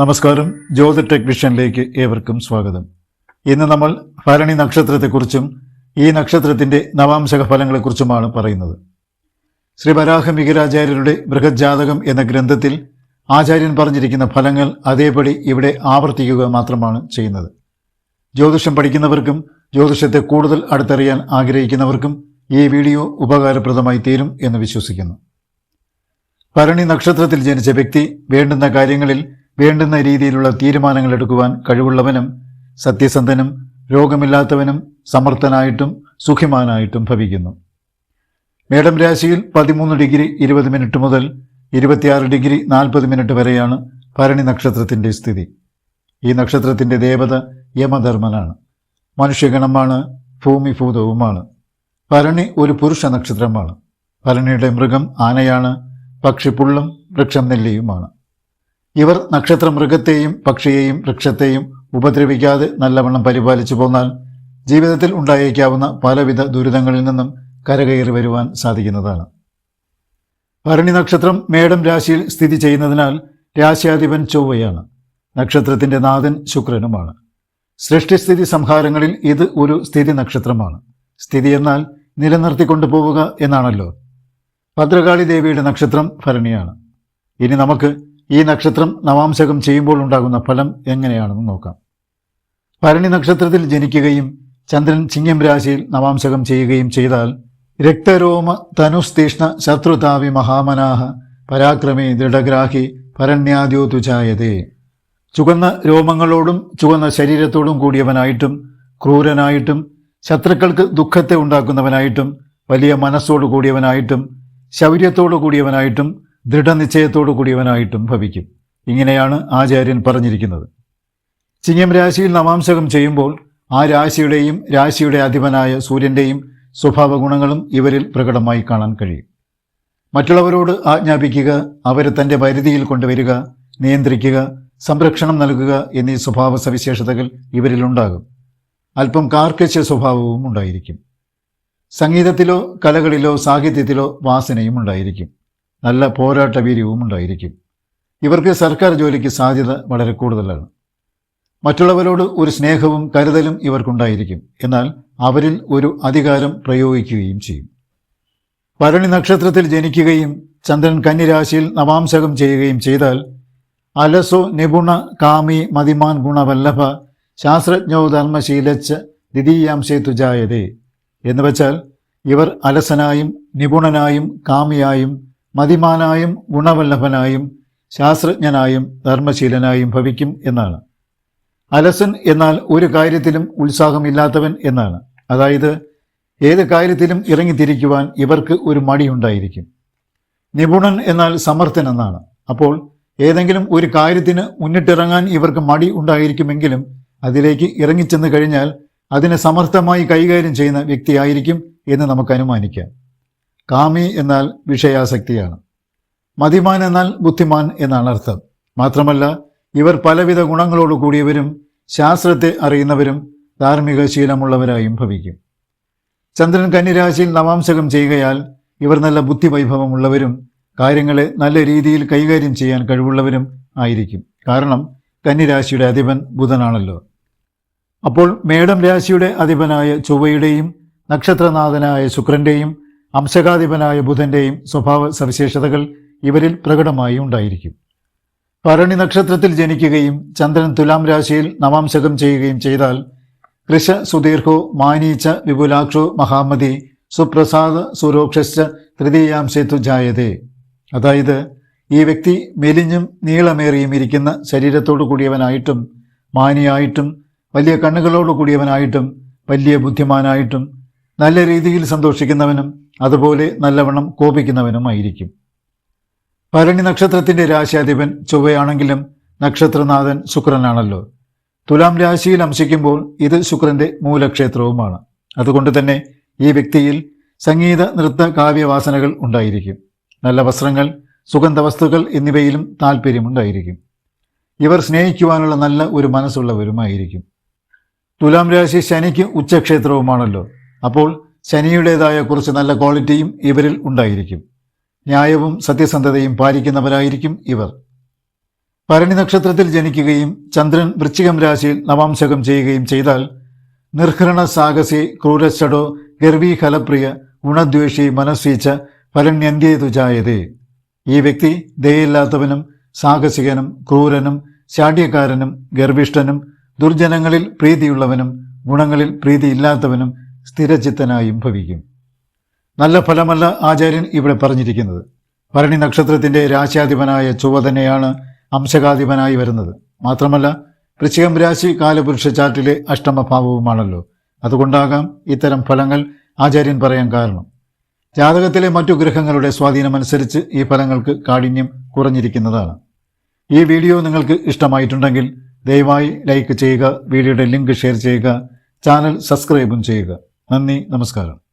നമസ്കാരം. ജ്യോതി ടെക്നീഷ്യനിലേക്ക് ഏവർക്കും സ്വാഗതം. ഇന്ന് നമ്മൾ ഭരണി നക്ഷത്രത്തെക്കുറിച്ചും ഈ നക്ഷത്രത്തിന്റെ നവാംശക ഫലങ്ങളെക്കുറിച്ചുമാണ് പറയുന്നത്. ശ്രീ വരാഹ മിഹിരാചാര്യരുടെ ബൃഹജാതകം എന്ന ഗ്രന്ഥത്തിൽ ആചാര്യൻ പറഞ്ഞിരിക്കുന്ന ഫലങ്ങൾ അതേപടി ഇവിടെ ആവർത്തിക്കുക മാത്രമാണ് ചെയ്യുന്നത്. ജ്യോതിഷം പഠിക്കുന്നവർക്കും ജ്യോതിഷത്തെ കൂടുതൽ അടുത്തറിയാൻ ആഗ്രഹിക്കുന്നവർക്കും ഈ വീഡിയോ ഉപകാരപ്രദമായി തീരും എന്ന് വിശ്വസിക്കുന്നു. ഭരണി നക്ഷത്രത്തിൽ ജനിച്ച വ്യക്തി വേണ്ടുന്ന കാര്യങ്ങളിൽ വേണ്ടുന്ന രീതിയിലുള്ള തീരുമാനങ്ങൾ എടുക്കുവാൻ കഴിവുള്ളവനും സത്യസന്ധനും രോഗമില്ലാത്തവനും സമർത്ഥനായിട്ടും സുഖിമാനായിട്ടും ഭവിക്കുന്നു. മേടം രാശിയിൽ പതിമൂന്ന് ഡിഗ്രി ഇരുപത് മിനിറ്റ് മുതൽ ഇരുപത്തിയാറ് ഡിഗ്രി നാൽപ്പത് മിനിറ്റ് വരെയാണ് ഭരണി നക്ഷത്രത്തിന്റെ സ്ഥിതി. ഈ നക്ഷത്രത്തിന്റെ ദേവത യമധർമ്മനാണ്. മനുഷ്യഗണമാണ് ഭൂമിഭൂതവുമാണ്. ഭരണി ഒരു പുരുഷ നക്ഷത്രമാണ്. ഭരണിയുടെ മൃഗം ആനയാണ് പക്ഷിപ്പുള്ളും വൃക്ഷം നെല്ലിയുമാണ്. ഇവർ നക്ഷത്ര മൃഗത്തെയും പക്ഷിയെയും വൃക്ഷത്തെയും ഉപദ്രവിക്കാതെ നല്ലവണ്ണം പരിപാലിച്ചു പോന്നാൽ ജീവിതത്തിൽ ഉണ്ടായേക്കാവുന്ന പലവിധ ദുരിതങ്ങളിൽ നിന്നും കരകയറി വരുവാൻ സാധിക്കുന്നതാണ്. ഭരണി നക്ഷത്രം മേടം രാശിയിൽ സ്ഥിതി ചെയ്യുന്നതിനാൽ രാശ്യാധിപൻ ചൊവ്വയാണ്. നക്ഷത്രത്തിന്റെ നാഥൻ ശുക്രനുമാണ്. സൃഷ്ടിസ്ഥിതി സംഹാരങ്ങളിൽ ഇത് ഒരു സ്ഥിതി നക്ഷത്രമാണ്. സ്ഥിതി എന്നാൽ നിലനിർത്തിക്കൊണ്ടു പോവുക എന്നാണല്ലോ. ഭദ്രകാളി ദേവിയുടെ നക്ഷത്രം ഭരണിയാണ്. ഇനി നമുക്ക് ഈ നക്ഷത്രം നവാംശകം ചെയ്യുമ്പോൾ ഉണ്ടാകുന്ന ഫലം എങ്ങനെയാണെന്ന് നോക്കാം. ഭരണി നക്ഷത്രത്തിൽ ജനിക്കുകയും ചന്ദ്രൻ ചിങ്ങം രാശിയിൽ നവാംശകം ചെയ്യുകയും ചെയ്താൽ രക്തരോമ തനുസ്തീഷ്ണ ശത്രുതാവി മഹാമനാഹ പരാക്രമേ ദൃഢഗ്രാഹി ഭരണ്യാദ്യോതുചായതേ ചുവന്ന രോമങ്ങളോടും ചുവന്ന ശരീരത്തോടും കൂടിയവനായിട്ടും ക്രൂരനായിട്ടും ശത്രുക്കൾക്ക് ദുഃഖത്തെ ഉണ്ടാക്കുന്നവനായിട്ടും വലിയ മനസ്സോടു കൂടിയവനായിട്ടും ശൗര്യത്തോടു കൂടിയവനായിട്ടും ദൃഢനിശ്ചയത്തോടു കൂടിയവനായിട്ടും ഭവിക്കും. ഇങ്ങനെയാണ് ആചാര്യൻ പറഞ്ഞിരിക്കുന്നത്. ചിങ്ങം രാശിയിൽ നവാംശകം ചെയ്യുമ്പോൾ ആ രാശിയുടെയും രാശിയുടെ അധിപനായ സൂര്യന്റെയും സ്വഭാവ ഗുണങ്ങളും ഇവരിൽ പ്രകടമായി കാണാൻ കഴിയും. മറ്റുള്ളവരോട് ആജ്ഞാപിക്കുക അവരെ തന്റെ പരിധിയിൽ കൊണ്ടുവരിക നിയന്ത്രിക്കുക സംരക്ഷണം നൽകുക എന്നീ സ്വഭാവ സവിശേഷതകൾ ഇവരിലുണ്ടാകും അല്പം കാർക്കശ്യ സ്വഭാവവും ഉണ്ടായിരിക്കും. സംഗീതത്തിലോ കലകളിലോ സാഹിത്യത്തിലോ വാസനയും ഉണ്ടായിരിക്കും. നല്ല പോരാട്ട വീര്യവും ഉണ്ടായിരിക്കും. ഇവർക്ക് സർക്കാർ ജോലിക്ക് സാധ്യത വളരെ കൂടുതലാണ്. മറ്റുള്ളവരോട് ഒരു സ്നേഹവും കരുതലും ഇവർക്കുണ്ടായിരിക്കും. എന്നാൽ അവരിൽ ഒരു അധികാരം പ്രയോഗിക്കുകയും ചെയ്യും. ഭരണി നക്ഷത്രത്തിൽ ജനിക്കുകയും ചന്ദ്രൻ കന്നിരാശിയിൽ നവാംശകം ചെയ്യുകയും ചെയ്താൽ അലസോ നിപുണ കാമി മതിമാൻ ഗുണവല്ലഭ ശാസ്ത്രജ്ഞോ ധർമ്മശീലച്ച ദ്വിതീയാംശേ തുജായതേ എന്നുവച്ചാൽ ഇവർ അലസനായും നിപുണനായും കാമിയായും മതിമാനായും ഗുണവല്ലഭനായും ശാസ്ത്രജ്ഞനായും ധർമ്മശീലനായും ഭവിക്കും എന്നാണ്. അലസൻ എന്നാൽ ഒരു കാര്യത്തിലും ഉത്സാഹമില്ലാത്തവൻ എന്നാണ്. അതായത് ഏത് കാര്യത്തിലും ഇറങ്ങിത്തിരിക്കുവാൻ ഇവർക്ക് ഒരു മടിയുണ്ടായിരിക്കും നിപുണൻ എന്നാൽ സമർത്ഥൻ എന്നാണ്. അപ്പോൾ ഏതെങ്കിലും ഒരു കാര്യത്തിന് മുന്നിട്ടിറങ്ങാൻ ഇവർക്ക് മടി ഉണ്ടായിരിക്കുമെങ്കിലും അതിലേക്ക് ഇറങ്ങിച്ചെന്ന് കഴിഞ്ഞാൽ അതിനെ സമർത്ഥമായി കൈകാര്യം ചെയ്യുന്ന വ്യക്തിയായിരിക്കും എന്ന് നമുക്ക് അനുമാനിക്കാം. കാമി എന്നാൽ വിഷയാസക്തിയാണ്. മതിമാൻ എന്നാൽ ബുദ്ധിമാൻ എന്നാണ് അർത്ഥം. മാത്രമല്ല ഇവർ പലവിധ ഗുണങ്ങളോട് കൂടിയവരും ശാസ്ത്രത്തെ അറിയുന്നവരും ധാർമ്മിക ശീലമുള്ളവരായും ഭവിക്കും. ചന്ദ്രൻ കന്നിരാശിയിൽ നവാംശകം ചെയ്യുകയാൽ ഇവർ നല്ല ബുദ്ധിവൈഭവമുള്ളവരും കാര്യങ്ങളെ നല്ല രീതിയിൽ കൈകാര്യം ചെയ്യാൻ കഴിവുള്ളവരും ആയിരിക്കും. കാരണം കന്നിരാശിയുടെ അധിപൻ ബുധനാണല്ലോ. അപ്പോൾ മേടം രാശിയുടെ അധിപനായ ചൊവ്വയുടെയും നക്ഷത്രനാഥനായ ശുക്രന്റെയും അംശകാധിപനായ ബുധന്റെയും സ്വഭാവ സവിശേഷതകൾ ഇവരിൽ പ്രകടമായി ഉണ്ടായിരിക്കും. ഭരണി നക്ഷത്രത്തിൽ ജനിക്കുകയും ചന്ദ്രൻ തുലാം രാശിയിൽ നവാംശകം ചെയ്യുകയും ചെയ്താൽ കൃഷ സുദീർഘോ മാനീച്ച വിപുലാക്ഷോ മഹാമതി സുപ്രസാദ സുരോക്ഷ തൃതീയാംശത്തു ജായതേ. അതായത് ഈ വ്യക്തി മെലിഞ്ഞും നീളമേറിയും ഇരിക്കുന്ന ശരീരത്തോടു കൂടിയവനായിട്ടും മാനിയായിട്ടും വലിയ കണ്ണുകളോടു കൂടിയവനായിട്ടും വലിയ ബുദ്ധിമാനായിട്ടും നല്ല രീതിയിൽ സന്തോഷിക്കുന്നവനും അതുപോലെ നല്ലവണ്ണം കോപിക്കുന്നവനുമായിരിക്കും. ഭരണി നക്ഷത്രത്തിന്റെ രാശിയാധിപൻ ചൊവ്വയാണെങ്കിലും നക്ഷത്രനാഥൻ ശുക്രനാണല്ലോ. തുലാം രാശിയിൽ അംശിക്കുമ്പോൾ ഇത് ശുക്രന്റെ മൂലക്ഷേത്രവുമാണ്. അതുകൊണ്ട് തന്നെ ഈ വ്യക്തിയിൽ സംഗീത നൃത്ത കാവ്യവാസനകൾ ഉണ്ടായിരിക്കും. നല്ല വസ്ത്രങ്ങൾ സുഗന്ധ വസ്തുക്കൾ എന്നിവയിലും താല്പര്യമുണ്ടായിരിക്കും ഇവർ സ്നേഹിക്കുവാനുള്ള നല്ല ഒരു മനസ്സുള്ളവരുമായിരിക്കും. തുലാം രാശി ശനിക്ക് ഉച്ചക്ഷേത്രവുമാണല്ലോ. അപ്പോൾ ശനിയുടേതായ കുറച്ച് നല്ല ക്വാളിറ്റിയും ഇവരിൽ ഉണ്ടായിരിക്കും. ന്യായവും സത്യസന്ധതയും പാലിക്കുന്നവരായിരിക്കും ഇവർ. ഭരണി നക്ഷത്രത്തിൽ ജനിക്കുകയും ചന്ദ്രൻ വൃശ്ചികം രാശിയിൽ നവാംശകം ചെയ്യുകയും ചെയ്താൽ നിർഹരണ സാഹസി ക്രൂരശ്ചടോ ഗർവീ ഫലപ്രിയ ഗുണദ്വേഷി മനസ്വീച്ച ഫലന്യന്ത്യേതു ജായതേ ഈ വ്യക്തി ദയയില്ലാത്തവനും സാഹസികനും ക്രൂരനും ശാഠ്യക്കാരനും ഗർഭിഷ്ഠനും ദുർജനങ്ങളിൽ പ്രീതിയുള്ളവനും ഗുണങ്ങളിൽ പ്രീതിയില്ലാത്തവനും സ്ഥിരചിത്തനായും ഭവിക്കും. നല്ല ഫലമല്ല ആചാര്യൻ ഇവിടെ പറഞ്ഞിരിക്കുന്നത്. ഭരണി നക്ഷത്രത്തിന്റെ രാശ്യാധിപനായ ചൊവ്വ തന്നെയാണ് അംശകാധിപനായി വരുന്നത്. മാത്രമല്ല വൃശ്ചികം രാശി കാലപുരുഷ ചാർട്ടിലെ അഷ്ടമഭാവവുമാണല്ലോ. അതുകൊണ്ടാകാം ഇത്തരം ഫലങ്ങൾ ആചാര്യൻ പറയാൻ കാരണം. ജാതകത്തിലെ മറ്റു ഗ്രഹങ്ങളുടെ സ്വാധീനമനുസരിച്ച് ഈ ഫലങ്ങൾക്ക് കാഠിന്യം കുറഞ്ഞിരിക്കുന്നതാണ്. ഈ വീഡിയോ നിങ്ങൾക്ക് ഇഷ്ടമായിട്ടുണ്ടെങ്കിൽ ദയവായി ലൈക്ക് ചെയ്യുക വീഡിയോയുടെ ലിങ്ക് ഷെയർ ചെയ്യുക ചാനൽ സബ്സ്ക്രൈബും ചെയ്യുക. നന്ദി നമസ്കാരം.